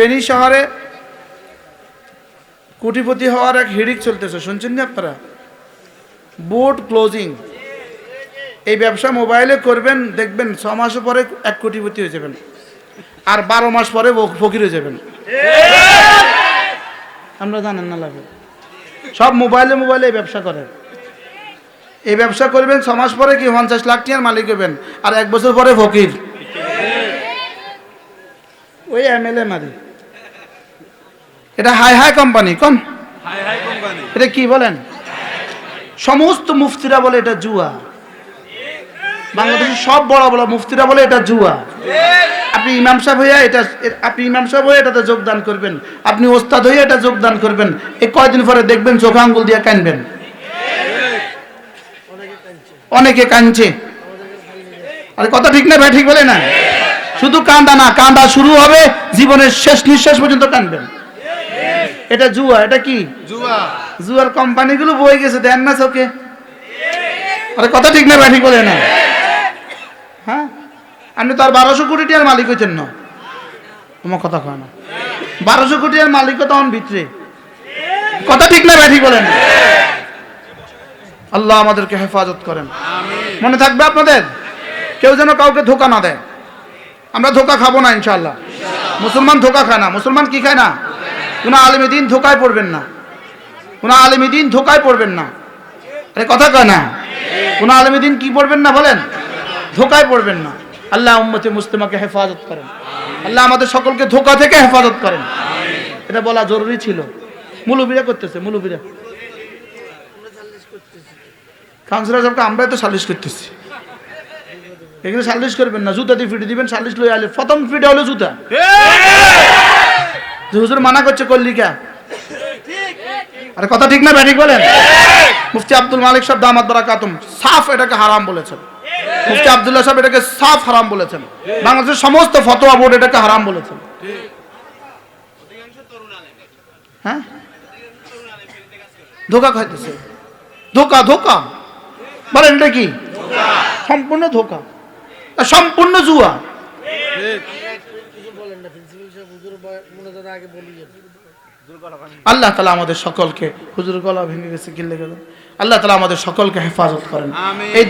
ফেনী শহরে কোটিপতি হওয়ার এক হিড়িক চলতেছে, শুনছেন না আপনারা? বোট ক্লোজিং। এই ব্যবসা মোবাইলে করবেন, দেখবেন ছ মাস পরে এক কোটিপতি হয়ে যাবেন। আর বারো মাস পরে ফকির হয়ে যাবেন। আমরা জানেন না লাগে। সব মোবাইলে মোবাইলে এই ব্যবসা করেন এই ব্যবসা করবেন, ছ মাস পরে কি পঞ্চাশ লাখ টিয়ার মালিক হবেন, আর এক বছর পরে ফকির। ওই এমএলএ মারি। এটা হাই হাই কোম্পানি কোন এটা কি বলেন? সমস্ত মুফতিরা বলে এটা জুয়া। বাংলাদেশের সব বড় বড় মুফতিরা বলে এটা জুয়া। আপনি ইমাম সাহেব হইয়া এটা আপনি ইমাম সাহেব হয়ে এটাতে যোগদান করবেন। আপনি ওস্তাদ হয়ে এটা যোগদান করবেন। এই কয়দিন পরে দেখবেন চোখ আঙ্গুল দিয়ে কানবেন। অনেকে কানছে। আরে কথা ঠিক না ভাই ঠিক বলে না? শুধু কান্দা না কান্দা শুরু হবে জীবনের শেষ নিঃশ্বাস পর্যন্ত কানবেন। এটা জুয়া এটা কি? জুয়া। জুয়ার কোম্পানিগুলো বই গেছে দেন না চোখে। আরে কথা ঠিক না ঠিক বলে না। হ্যাঁ? আপনি তো আর বারোশো কোটি টাকার মালিক হয়েছেন না। তোমার কথা কয় না। বারোশো কোটি আর মালিক তখন ভিতরে। কথা ঠিক না ঠিক বলেন আল্লাহ আমাদেরকে হেফাজত করেন। মনে থাকবে আপনাদের? কেউ যেন কাউকে ধোকা না দেয়। আমরা ধোকা খাব না ইনশাল্লাহ মুসলমান ধোকা খায় না। মুসলমান কি খায় না? কোনো আলিমী দিন ধোকায় পড়বেন না। কোনো আলিমী দিন ধোকায় পড়বেন না। আরে কথা কয় না? কোনো আলিমী দিন কি পড়বেন না বলেন? ধোকায় পড়বেন না। আল্লাহ উম্মতে মুসলিমাকে হেফাজত করেন। আল্লাহ আমাদের সকলকে ধোকা থেকে হেফাজত করেন। এটা বলা জরুরি ছিল। মুলুবিরা করতেছে, মুলুবিরা। কাউন্সিলর সাহেবকে আমরাই তো সালিশ করতেছি। এখানে সালিশ করবেন না। জুতা দিয়ে ফিটে দিবেন, সালিশ লই প্রথম ফিটে হলো জুতা। যে হুজুর মানা করছে কল্লিকা। আরে কথা ঠিক না ব্যাঠিক বলেন? মুফতি আব্দুল মালিক সাহেব দামাত বারাকাতুম সাফ এটাকে হারাম বলেছেন। মুফতি আব্দুল্লাহ সাহেব এটাকে সাফ হারাম বলেছেন। বাংলাদেশের সমস্ত ফতোয়া বোর্ড এটাকে হারাম বলেছেন। হ্যাঁ? ধোকা খাইতেছে। ধোকা ধোকা? বলেন এটা কি? সম্পূর্ণ ধোকা। সম্পূর্ণ জুয়া। আল্লাহ তালা আমাদের সকলকে হুজুর গলা ভেঙে গেছে কিল্লে গেল আল্লাহ তালা আমাদের সকলকে হেফাজত করেন।